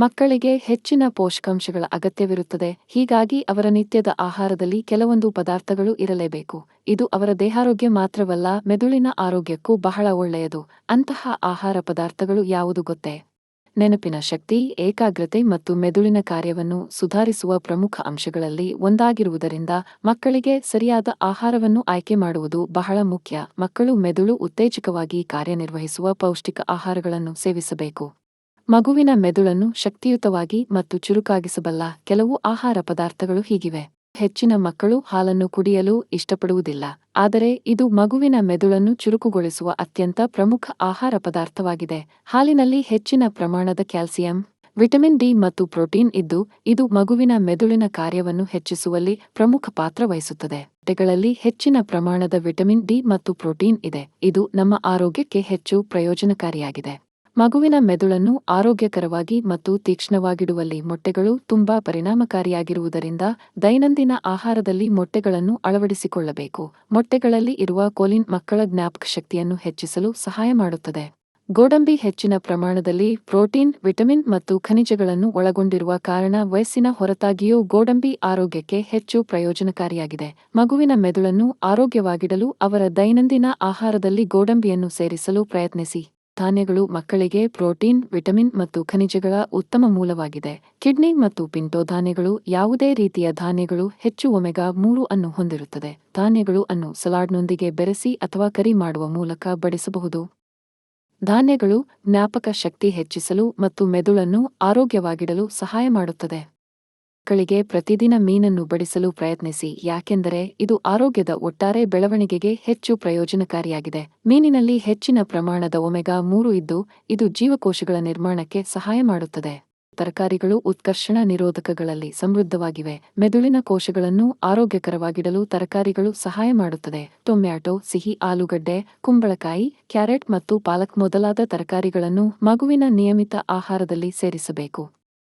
ಮಕ್ಕಳಿಗೆ ಹೆಚ್ಚಿನ ಪೋಷಕಾಂಶಗಳ ಅಗತ್ಯವಿರುತ್ತದೆ. ಹೀಗಾಗಿ ಅವರ ನಿತ್ಯದ ಆಹಾರದಲ್ಲಿ ಕೆಲವೊಂದು ಪದಾರ್ಥಗಳು ಇರಲೇಬೇಕು. ಇದು ಅವರ ದೇಹಾರೋಗ್ಯ ಮಾತ್ರವಲ್ಲ, ಮೆದುಳಿನ ಆರೋಗ್ಯಕ್ಕೂ ಬಹಳ ಒಳ್ಳೆಯದು. ಅಂತಹ ಆಹಾರ ಪದಾರ್ಥಗಳು ಯಾವುದು ಗೊತ್ತೇ? ನೆನಪಿನ ಶಕ್ತಿ, ಏಕಾಗ್ರತೆ ಮತ್ತು ಮೆದುಳಿನ ಕಾರ್ಯವನ್ನು ಸುಧಾರಿಸುವ ಪ್ರಮುಖ ಅಂಶಗಳಲ್ಲಿ ಒಂದಾಗಿರುವುದರಿಂದ ಮಕ್ಕಳಿಗೆ ಸರಿಯಾದ ಆಹಾರವನ್ನು ಆಯ್ಕೆ ಮಾಡುವುದು ಬಹಳ ಮುಖ್ಯ. ಮಕ್ಕಳು ಮೆದುಳು ಉತ್ತೇಜಕವಾಗಿ ಕಾರ್ಯನಿರ್ವಹಿಸುವ ಪೌಷ್ಟಿಕ ಆಹಾರಗಳನ್ನು ಸೇವಿಸಬೇಕು. ಮಗುವಿನ ಮೆದುಳನ್ನು ಶಕ್ತಿಯುತವಾಗಿ ಮತ್ತು ಚುರುಕಾಗಿಸಬಲ್ಲ ಕೆಲವು ಆಹಾರ ಪದಾರ್ಥಗಳು ಹೀಗಿವೆ. ಹೆಚ್ಚಿನ ಮಕ್ಕಳು ಹಾಲನ್ನು ಕುಡಿಯಲು ಇಷ್ಟಪಡುವುದಿಲ್ಲ, ಆದರೆ ಇದು ಮಗುವಿನ ಮೆದುಳನ್ನು ಚುರುಕುಗೊಳಿಸುವ ಅತ್ಯಂತ ಪ್ರಮುಖ ಆಹಾರ ಪದಾರ್ಥವಾಗಿದೆ. ಹಾಲಿನಲ್ಲಿ ಹೆಚ್ಚಿನ ಪ್ರಮಾಣದ ಕ್ಯಾಲ್ಸಿಯಂ, ವಿಟಮಿನ್ ಡಿ ಮತ್ತು ಪ್ರೋಟೀನ್ ಇದ್ದು, ಇದು ಮಗುವಿನ ಮೆದುಳಿನ ಕಾರ್ಯವನ್ನು ಹೆಚ್ಚಿಸುವಲ್ಲಿ ಪ್ರಮುಖ ಪಾತ್ರ ವಹಿಸುತ್ತದೆ. ಮೊಟ್ಟೆಗಳಲ್ಲಿ ಹೆಚ್ಚಿನ ಪ್ರಮಾಣದ ವಿಟಮಿನ್ ಡಿ ಮತ್ತು ಪ್ರೋಟೀನ್ ಇದೆ. ಇದು ನಮ್ಮ ಆರೋಗ್ಯಕ್ಕೆ ಹೆಚ್ಚು ಪ್ರಯೋಜನಕಾರಿಯಾಗಿದೆ. ಮಗುವಿನ ಮೆದುಳನ್ನು ಆರೋಗ್ಯಕರವಾಗಿ ಮತ್ತು ತೀಕ್ಷ್ಣವಾಗಿಡುವಲ್ಲಿ ಮೊಟ್ಟೆಗಳು ತುಂಬಾ ಪರಿಣಾಮಕಾರಿಯಾಗಿರುವುದರಿಂದ ದೈನಂದಿನ ಆಹಾರದಲ್ಲಿ ಮೊಟ್ಟೆಗಳನ್ನು ಅಳವಡಿಸಿಕೊಳ್ಳಬೇಕು. ಮೊಟ್ಟೆಗಳಲ್ಲಿ ಇರುವ ಕೋಲಿನ್ ಮಕ್ಕಳ ಜ್ಞಾಪಕ ಶಕ್ತಿಯನ್ನು ಹೆಚ್ಚಿಸಲು ಸಹಾಯ ಮಾಡುತ್ತದೆ. ಗೋಡಂಬಿ ಹೆಚ್ಚಿನ ಪ್ರಮಾಣದಲ್ಲಿ ಪ್ರೋಟೀನ್, ವಿಟಮಿನ್ ಮತ್ತು ಖನಿಜಗಳನ್ನು ಒಳಗೊಂಡಿರುವ ಕಾರಣ ವಯಸ್ಸಿನ ಹೊರತಾಗಿಯೂ ಗೋಡಂಬಿ ಆರೋಗ್ಯಕ್ಕೆ ಹೆಚ್ಚು ಪ್ರಯೋಜನಕಾರಿಯಾಗಿದೆ. ಮಗುವಿನ ಮೆದುಳನ್ನು ಆರೋಗ್ಯವಾಗಿಡಲು ಅವರ ದೈನಂದಿನ ಆಹಾರದಲ್ಲಿ ಗೋಡಂಬಿಯನ್ನು ಸೇರಿಸಲು ಪ್ರಯತ್ನಿಸಿ. ಧಾನ್ಯಗಳು ಮಕ್ಕಳಿಗೆ ಪ್ರೋಟೀನ್, ವಿಟಮಿನ್ ಮತ್ತು ಖನಿಜಗಳ ಉತ್ತಮ ಮೂಲವಾಗಿದೆ. ಕಿಡ್ನಿ ಮತ್ತು ಪಿಂಟೋ ಧಾನ್ಯಗಳು ಯಾವುದೇ ರೀತಿಯ ಧಾನ್ಯಗಳು ಹೆಚ್ಚು ಒಮೆಗಾ ಮೂರು ಅನ್ನು ಹೊಂದಿರುತ್ತದೆ. ಧಾನ್ಯಗಳು ಅನ್ನು ಸಲಾಡ್ನೊಂದಿಗೆ ಬೆರೆಸಿ ಅಥವಾ ಕರಿ ಮಾಡುವ ಮೂಲಕ ಬಡಿಸಬಹುದು. ಧಾನ್ಯಗಳು ಜ್ಞಾಪಕ ಶಕ್ತಿ ಹೆಚ್ಚಿಸಲು ಮತ್ತು ಮೆದುಳನ್ನು ಆರೋಗ್ಯವಾಗಿಡಲು ಸಹಾಯ ಮಾಡುತ್ತದೆ. ಮಕ್ಕಳಿಗೆ ಪ್ರತಿದಿನ ಮೀನನ್ನು ಬಡಿಸಲು ಪ್ರಯತ್ನಿಸಿ, ಯಾಕೆಂದರೆ ಇದು ಆರೋಗ್ಯದ ಒಟ್ಟಾರೆ ಬೆಳವಣಿಗೆಗೆ ಹೆಚ್ಚು ಪ್ರಯೋಜನಕಾರಿಯಾಗಿದೆ. ಮೀನಿನಲ್ಲಿ ಹೆಚ್ಚಿನ ಪ್ರಮಾಣದ ಒಮೆಗಾ ಮೂರು ಇದ್ದು, ಇದು ಜೀವಕೋಶಗಳ ನಿರ್ಮಾಣಕ್ಕೆ ಸಹಾಯ ಮಾಡುತ್ತದೆ. ತರಕಾರಿಗಳು ಉತ್ಕರ್ಷಣ ನಿರೋಧಕಗಳಲ್ಲಿ ಸಮೃದ್ಧವಾಗಿವೆ. ಮೆದುಳಿನ ಕೋಶಗಳನ್ನು ಆರೋಗ್ಯಕರವಾಗಿಡಲು ತರಕಾರಿಗಳು ಸಹಾಯ ಮಾಡುತ್ತದೆ. ಟೊಮ್ಯಾಟೊ, ಸಿಹಿ, ಆಲೂಗಡ್ಡೆ, ಕುಂಬಳಕಾಯಿ, ಕ್ಯಾರೆಟ್ ಮತ್ತು ಪಾಲಕ್ ಮೊದಲಾದ ತರಕಾರಿಗಳನ್ನು ಮಗುವಿನ ನಿಯಮಿತ ಆಹಾರದಲ್ಲಿ ಸೇರಿಸಬೇಕು.